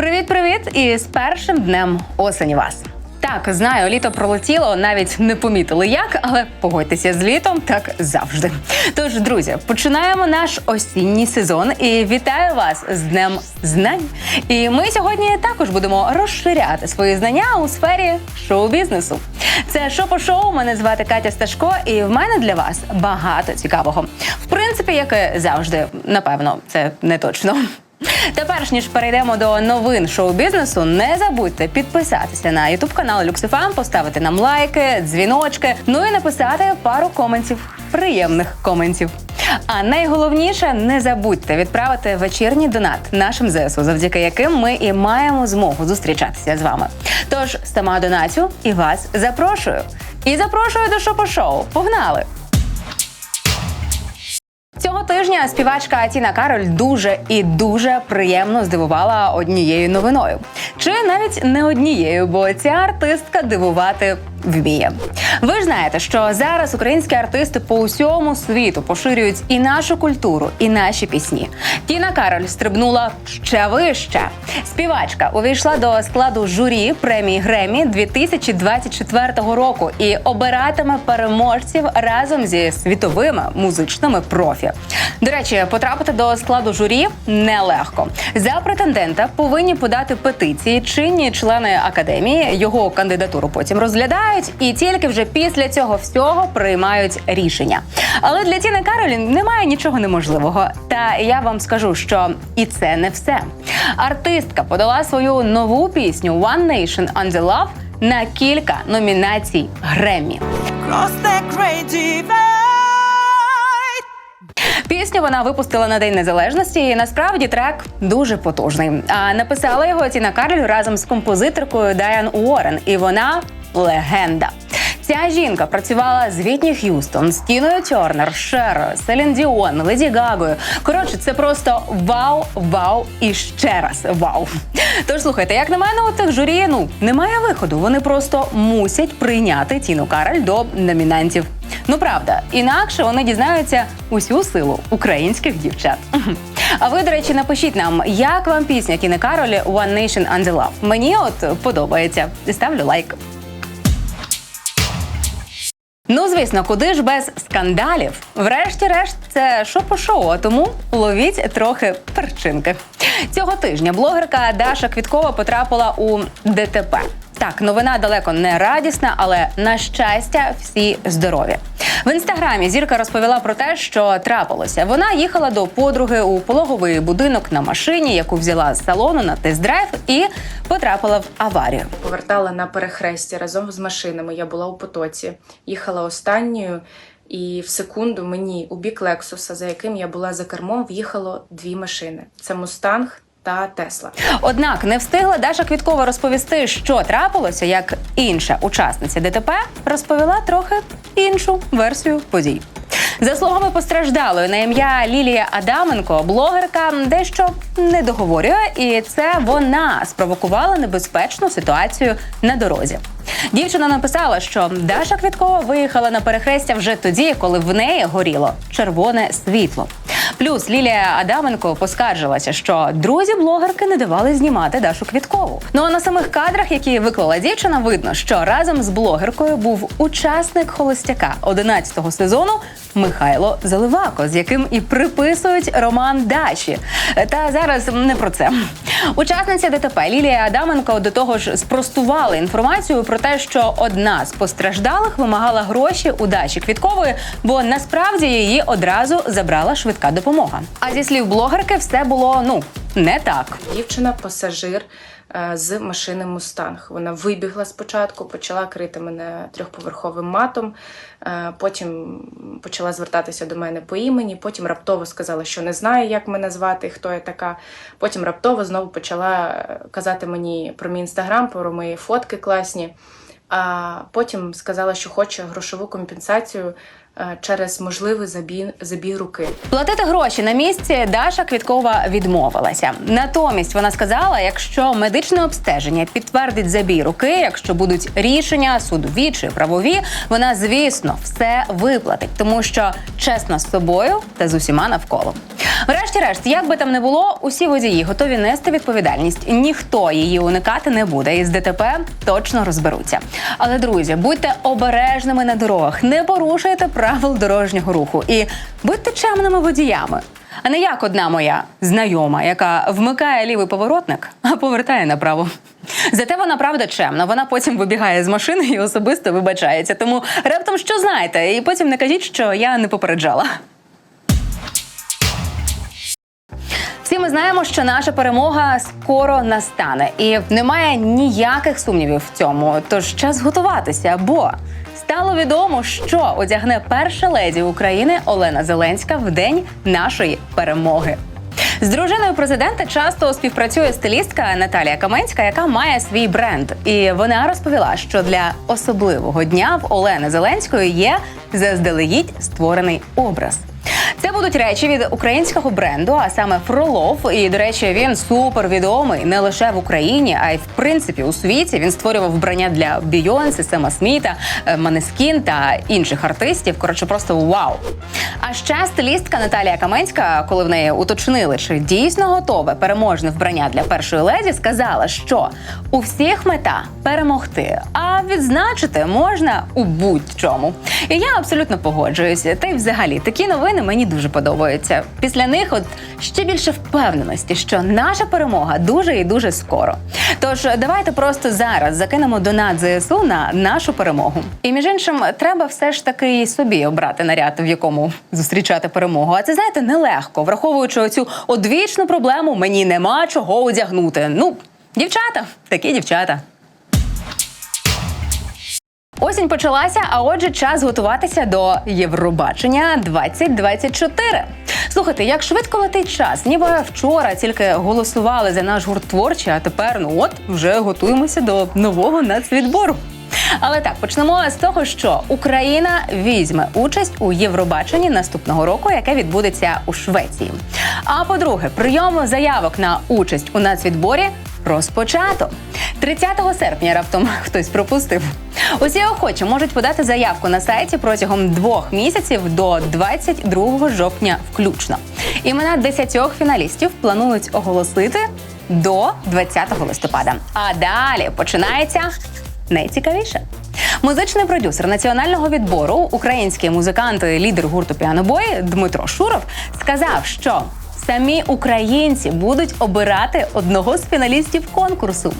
Привіт-привіт! І з першим днем осені вас. Так, знаю, літо пролетіло, навіть не помітили як, але погодьтеся з літом так завжди. Тож, друзі, починаємо наш осінній сезон і вітаю вас з Днем Знань. І ми сьогодні також будемо розширяти свої знання у сфері шоу-бізнесу. Це шопо шоу. Мене звати Катя Сташко, і в мене для вас багато цікавого. В принципі, як і завжди, напевно, це не точно. Та перш ніж перейдемо до новин шоу-бізнесу, не забудьте підписатися на ютуб канал Люксифам, поставити нам лайки, дзвіночки, ну і написати пару коментів, приємних коментів. А найголовніше не забудьте відправити вечірній донат нашим ЗСУ, завдяки яким ми і маємо змогу зустрічатися з вами. Тож сама донатю і вас запрошую. І запрошую до шопо-шоу. Погнали! Цього тижня співачка Тіна Кароль дуже і дуже приємно здивувала однією новиною. Чи навіть не однією, бо ця артистка дивувати вміє. Ви ж знаєте, що зараз українські артисти по усьому світу поширюють і нашу культуру, і наші пісні. Тіна Кароль стрибнула ще вище. Співачка увійшла до складу журі премії Гремі 2024 року і обиратиме переможців разом зі світовими музичними профі. До речі, потрапити до складу журі нелегко. За претендента повинні подати петиції чинні члени академії. Його кандидатуру потім розглядають, і тільки вже після цього всього приймають рішення. Але для Тіни Каролі немає нічого неможливого. Та я вам скажу, що і це не все. Артистка подала свою нову пісню One Nation on the Love на кілька номінацій Греммі. Divide. Пісню вона випустила на День Незалежності. і Насправді трек дуже потужний. А написала його Тіна Карль разом з композиторкою Дайан Уоррен, і вона легенда. Ця жінка працювала з Вітні Х'юстон, з Тіною Тернер, Шерою, Селін Діон, Леді Гагою. Коротше, це просто вау, вау і ще раз вау. Тож слухайте, як на мене, у тих журі ну немає виходу. Вони просто мусять прийняти Тіну Кароль до номінантів. Ну правда, інакше вони дізнаються усю силу українських дівчат. А ви, до речі, напишіть нам, як вам пісня Тіни Каролі One Nation on the Love. Мені от подобається. Ставлю лайк. Ну, звісно, куди ж без скандалів? Врешті-решт, це шопо-шоу, а тому ловіть трохи перчинки. Цього тижня блогерка Даша Квіткова потрапила у ДТП. Так, новина далеко не радісна, але на щастя, всі здорові. В інстаграмі зірка розповіла про те, що трапилося. Вона їхала до подруги у пологовий будинок на машині, яку взяла з салону на тест-драйв, і потрапила в аварію. повертала на перехресті разом з машинами. Я була у потоці, їхала останньою, і в секунду мені у бік Лексуса, за яким я була за кермом, в'їхало дві машини: це Мустанг та Тесла. Однак не встигла Даша Квіткова розповісти, що трапилося, як інша учасниця ДТП розповіла трохи іншу версію подій. За словами постраждалої на ім'я Лілія Адаменко, блогерка дещо не договорює, і це вона спровокувала небезпечну ситуацію на дорозі. Дівчина написала, що Даша Квіткова виїхала на перехрестя вже тоді, коли в неї горіло червоне світло. Плюс Лілія Адаменко поскаржилася, що друзі блогерки не давали знімати Дашу Квіткову. Ну а на самих кадрах, які виклала дівчина, видно, що разом з блогеркою був учасник холостяка 11-го сезону Михайло Заливако, з яким і приписують роман Даші. Та зараз не про це. Учасниця ДТП Лілія Адаменко до того ж спростувала інформацію про те, що одна з постраждалих вимагала гроші у Даші Квіткової, бо насправді її одразу забрала швидка допомога. А зі слів блогерки, все було ну не так. Дівчина пасажир е, з машини Мустанг. Вона вибігла спочатку, почала крити мене трьохповерховим матом. е, Потім почала звертатися до мене по імені. Потім раптово сказала, що не знає, як мене звати, хто я така. Потім раптово знову почала е, казати мені про мій інстаграм, про мої фотки класні. А потім сказала, що хоче грошову компенсацію через можливий забій, забій руки. Платити гроші на місці Даша Квіткова відмовилася. Натомість вона сказала, якщо медичне обстеження підтвердить забій руки, якщо будуть рішення судові чи правові, вона звісно все виплатить, тому що чесна з собою та з усіма навколо. Врешті-решт, як би там не було, усі водії готові нести відповідальність. Ніхто її уникати не буде. І з ДТП точно розберуться. Але друзі, будьте обережними на дорогах, не порушуйте правил дорожнього руху і будьте чемними водіями. А не як одна моя знайома, яка вмикає лівий поворотник, а повертає направо. Зате вона правда чемна. Вона потім вибігає з машини і особисто вибачається. Тому раптом що знаєте, і потім не кажіть, що я не попереджала. Всі ми знаємо, що наша перемога скоро настане, і немає ніяких сумнівів в цьому. Тож час готуватися, бо стало відомо, що одягне перша леді України Олена Зеленська в день нашої перемоги. З дружиною президента часто співпрацює стилістка Наталія Каменська, яка має свій бренд. І вона розповіла, що для особливого дня в Олени Зеленської є заздалегідь створений образ. Це будуть речі від українського бренду, а саме Фролов. І до речі, він супервідомий не лише в Україні, а й в принципі у світі. Він створював вбрання для Бійонси, Сема Сміта, е, Манескін та інших артистів. Коротше, просто вау. А ще стилістка Наталія Каменська, коли в неї уточнили, чи дійсно готове переможне вбрання для першої леді, сказала, що у всіх мета перемогти, а відзначити можна у будь-чому. І я абсолютно погоджуюся. Та й взагалі такі новини мені дуже подобаються. Після них от ще більше впевненості, що наша перемога дуже і дуже скоро. Тож давайте просто зараз закинемо донат ЗСУ на нашу перемогу. І між іншим, треба все ж таки собі обрати наряд, в якому зустрічати перемогу. А це знаєте нелегко, враховуючи оцю одвічну проблему, мені нема чого одягнути. Ну, дівчата, такі дівчата. Осінь почалася, а отже, час готуватися до Євробачення 2024. Слухайте, як швидко летить час. Ніби вчора тільки голосували за наш гурт творчий, а тепер ну от вже готуємося до нового нацвідбору. Але так почнемо з того, що Україна візьме участь у Євробаченні наступного року, яке відбудеться у Швеції. А по-друге, прийом заявок на участь у нацвідборі розпочато. 30 серпня раптом хтось пропустив. Усі охочі можуть подати заявку на сайті протягом двох місяців до 22 жовтня включно. Імена 10 фіналістів планують оголосити до 20 листопада. А далі починається найцікавіше. Музичний продюсер національного відбору, український музикант лідер гурту Піанобой Дмитро Шуров сказав, що самі українці будуть обирати одного з фіналістів конкурсу.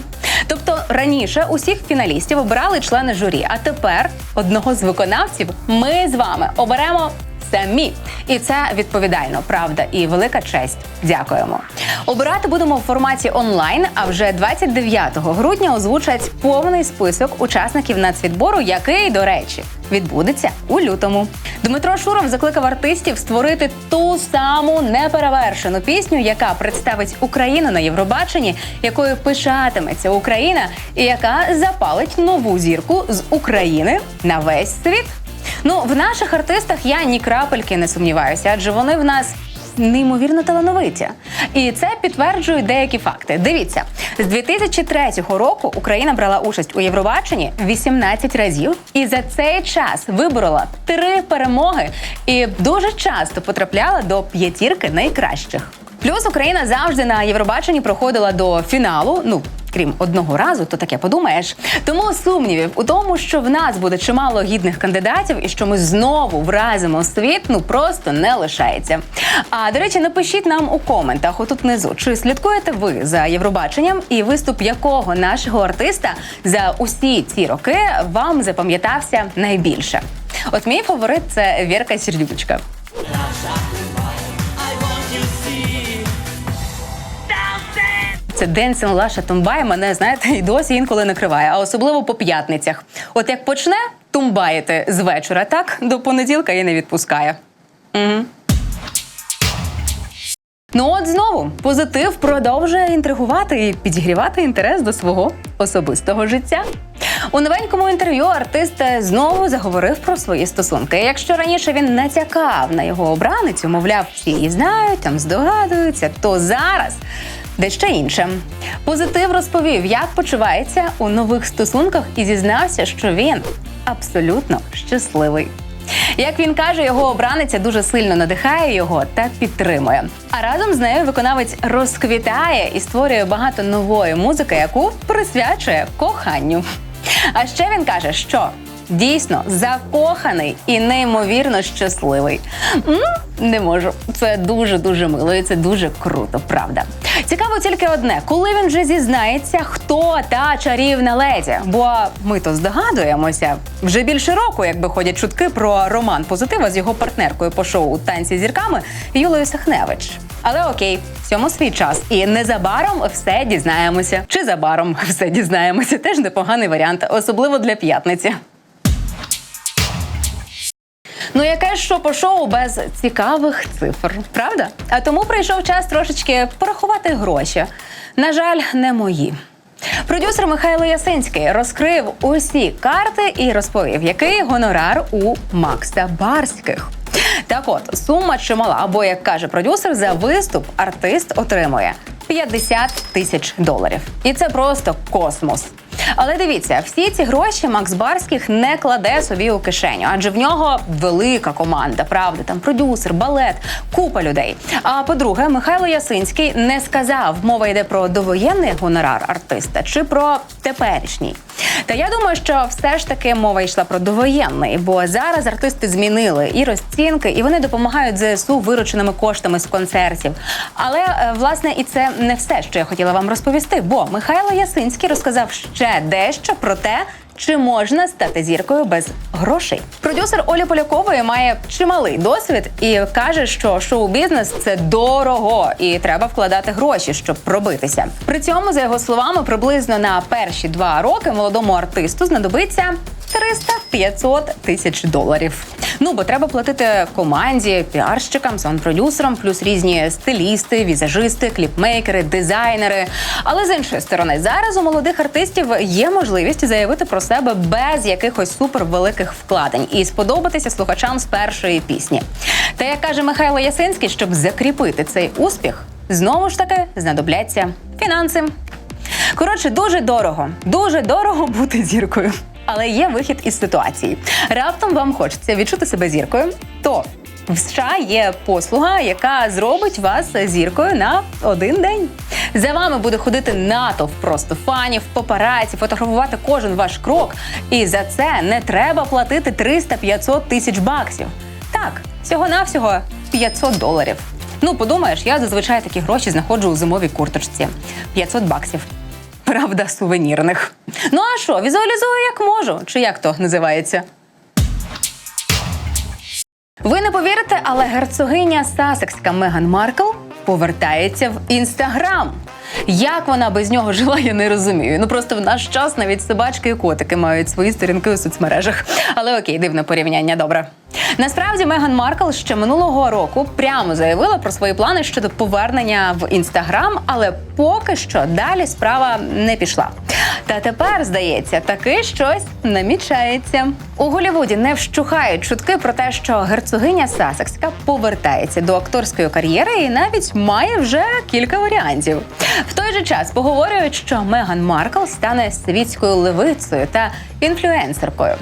Раніше усіх фіналістів обирали члени журі, а тепер одного з виконавців ми з вами оберемо самі. І це відповідально, правда і велика честь. Дякуємо. Обирати будемо в форматі онлайн. А вже 29 грудня озвучать повний список учасників нацвідбору, який, до речі, відбудеться у лютому. Дмитро Шуров закликав артистів створити ту саму неперевершену пісню, яка представить Україну на Євробаченні, якою пишатиметься Україна, і яка запалить нову зірку з України на весь світ. Ну, в наших артистах я ні крапельки не сумніваюся, адже вони в нас. Неймовірно талановиті, і це підтверджують деякі факти. Дивіться, з 2003 року Україна брала участь у Євробаченні 18 разів, і за цей час виборола три перемоги і дуже часто потрапляла до п'ятірки найкращих. Плюс Україна завжди на Євробаченні проходила до фіналу. Ну крім одного разу, то таке подумаєш. Тому сумнівів у тому, що в нас буде чимало гідних кандидатів і що ми знову вразимо світ, ну просто не лишається. А до речі, напишіть нам у коментах отут внизу, чи слідкуєте ви за Євробаченням і виступ якого нашого артиста за усі ці роки вам запам'ятався найбільше. От мій фаворит це Вірка Сердючка. Це Денсін Лаша Тумбай мене, знаєте, і досі інколи накриває, а особливо по п'ятницях. От як почне тумбаїти з вечора, так до понеділка і не відпускає. Угу. Ну от знову позитив продовжує інтригувати і підігрівати інтерес до свого особистого життя. У новенькому інтерв'ю артист знову заговорив про свої стосунки. Якщо раніше він натякав на його обраницю, мовляв, всі її знають, там здогадуються, то зараз дещо інше. Позитив розповів, як почувається у нових стосунках, і зізнався, що він абсолютно щасливий. Як він каже, його обраниця дуже сильно надихає його та підтримує. А разом з нею виконавець розквітає і створює багато нової музики, яку присвячує коханню. А ще він каже, що дійсно закоханий і неймовірно щасливий. М, не можу. Це дуже дуже мило і це дуже круто, правда. Цікаво тільки одне, коли він вже зізнається, хто та чарівна леді. Бо ми то здогадуємося вже більше року, якби ходять чутки про роман позитива з його партнеркою по шоу Танці зірками Юлою Сахневич. Але окей, всьому свій час. І незабаром все дізнаємося. Чи забаром все дізнаємося. Теж непоганий варіант, особливо для п'ятниці. Ну, яке ж шо по шоу без цікавих цифр, правда? А тому прийшов час трошечки порахувати гроші. На жаль, не мої. Продюсер Михайло Ясинський розкрив усі карти і розповів, який гонорар у Макса Барських. Так от, сума чимала, або як каже продюсер, за виступ артист отримує 50 тисяч доларів. І це просто космос. Але дивіться, всі ці гроші Макс Барських не кладе собі у кишеню, адже в нього велика команда, правда, там продюсер, балет, купа людей. А по-друге, Михайло Ясинський не сказав, мова йде про довоєнний гонорар артиста чи про теперішній. Та я думаю, що все ж таки мова йшла про довоєнний, бо зараз артисти змінили і розцінки, і вони допомагають ЗСУ вирученими коштами з концертів. Але е, власне і це не все, що я хотіла вам розповісти. Бо Михайло Ясинський розказав ще дещо про те. Чи можна стати зіркою без грошей? Продюсер Олі Полякової має чималий досвід і каже, що шоу-бізнес це дорого і треба вкладати гроші, щоб пробитися. При цьому, за його словами, приблизно на перші два роки молодому артисту знадобиться 300-500 тисяч доларів. Ну бо треба платити команді, піарщикам, саунд-продюсерам, плюс різні стилісти, візажисти, кліпмейкери, дизайнери. Але з іншої сторони, зараз у молодих артистів є можливість заявити про себе без якихось супервеликих вкладень і сподобатися слухачам з першої пісні. Та як каже Михайло Ясинський, щоб закріпити цей успіх, знову ж таки знадобляться фінанси. Коротше, дуже дорого, дуже дорого бути зіркою. Але є вихід із ситуації. Раптом вам хочеться відчути себе зіркою, то в США є послуга, яка зробить вас зіркою на один день. За вами буде ходити натовп просто фанів, папараці, фотографувати кожен ваш крок. І за це не треба платити 300-500 тисяч баксів. Так, всього-навсього 500 доларів. Ну, подумаєш, я зазвичай такі гроші знаходжу у зимовій курточці. 500 баксів. Правда, сувенірних. Ну а що, візуалізую як можу, чи як то називається? Ви не повірите, але герцогиня Сасекська Меган Маркл повертається в інстаграм. Як вона без нього жила, я не розумію. Ну просто в наш час навіть собачки і котики мають свої сторінки у соцмережах. Але окей, дивне порівняння, добре. Насправді Меган Маркл ще минулого року прямо заявила про свої плани щодо повернення в інстаграм, але поки що далі справа не пішла. Та тепер, здається, таки щось намічається. У Голівуді не вщухають чутки про те, що герцогиня Сасекська повертається до акторської кар'єри і навіть має вже кілька варіантів. В той же час поговорюють, що Меган Маркл стане світською левицею та інфлюенсеркою.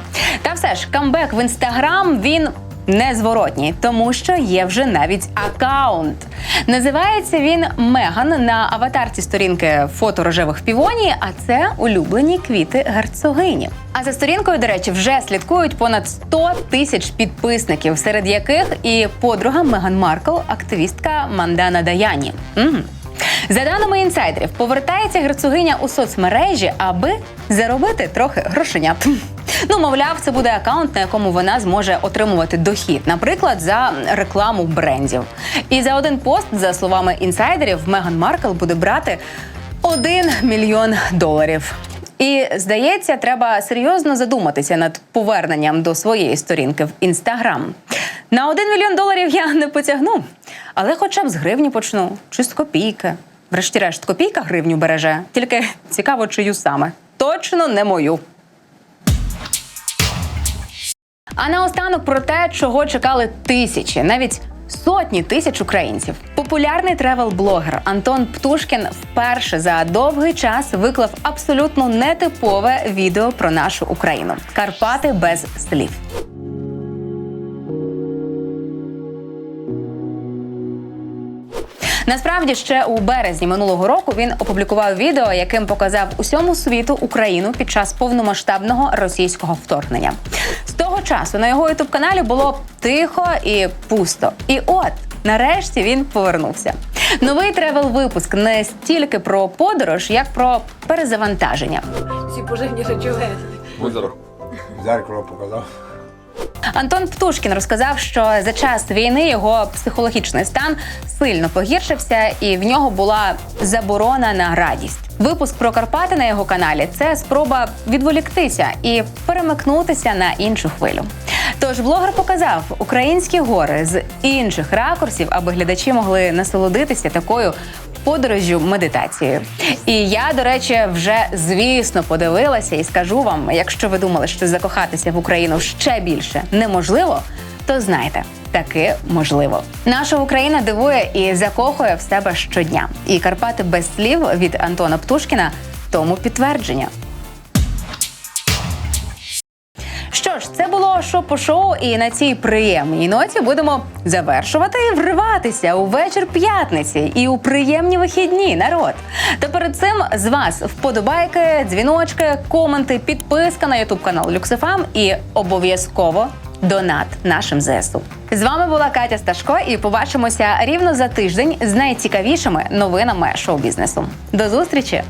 Та все ж камбек в інстаграм він незворотній, тому що є вже навіть акаунт. Називається він Меган на аватарці сторінки фото рожевих півоній, а це улюблені квіти герцогині. А за сторінкою, до речі, вже слідкують понад 100 тисяч підписників, серед яких і подруга Меган Маркл, активістка Мандана Даяні. Угу. За даними інсайдерів, повертається герцогиня у соцмережі, аби заробити трохи грошенят. Ну, мовляв, це буде акаунт, на якому вона зможе отримувати дохід, наприклад, за рекламу брендів. І за один пост, за словами інсайдерів, Меган Маркл буде брати 1 мільйон доларів. І здається, треба серйозно задуматися над поверненням до своєї сторінки в інстаграм. На 1 мільйон доларів я не потягну, але хоча б з гривні почну, чи з копійки. Врешті-решт, копійка гривню береже. Тільки цікаво, чию саме. Точно не мою. А наостанок про те, чого чекали тисячі, навіть сотні тисяч українців. Популярний тревел-блогер Антон Птушкін вперше за довгий час виклав абсолютно нетипове відео про нашу Україну Карпати без слів. Насправді ще у березні минулого року він опублікував відео, яким показав усьому світу Україну під час повномасштабного російського вторгнення. Часу на його ютуб каналі було тихо і пусто. І от нарешті він повернувся. Новий тревел-випуск не стільки про подорож, як про перезавантаження. Всі поживні речовини. Будь здоров. Зеркало показав. Антон Птушкін розказав, що за час війни його психологічний стан сильно погіршився, і в нього була заборона на радість. Випуск про Карпати на його каналі це спроба відволіктися і перемикнутися на іншу хвилю. Тож блогер показав українські гори з інших ракурсів, аби глядачі могли насолодитися такою подорожжю медитацією. І я, до речі, вже звісно подивилася і скажу вам, якщо ви думали, що закохатися в Україну ще більше неможливо, то знайте. Таки можливо. Наша Україна дивує і закохує в себе щодня. І Карпати без слів від Антона Птушкіна тому підтвердження. Ж, це було шоу-по-шоу, і на цій приємній ноті будемо завершувати і вриватися у вечір п'ятниці і у приємні вихідні, народ. Та перед цим з вас вподобайки, дзвіночки, коменти, підписка на ютуб канал Люксифам і обов'язково донат нашим ЗСУ. З вами була Катя Сташко, і побачимося рівно за тиждень з найцікавішими новинами шоу-бізнесу. До зустрічі!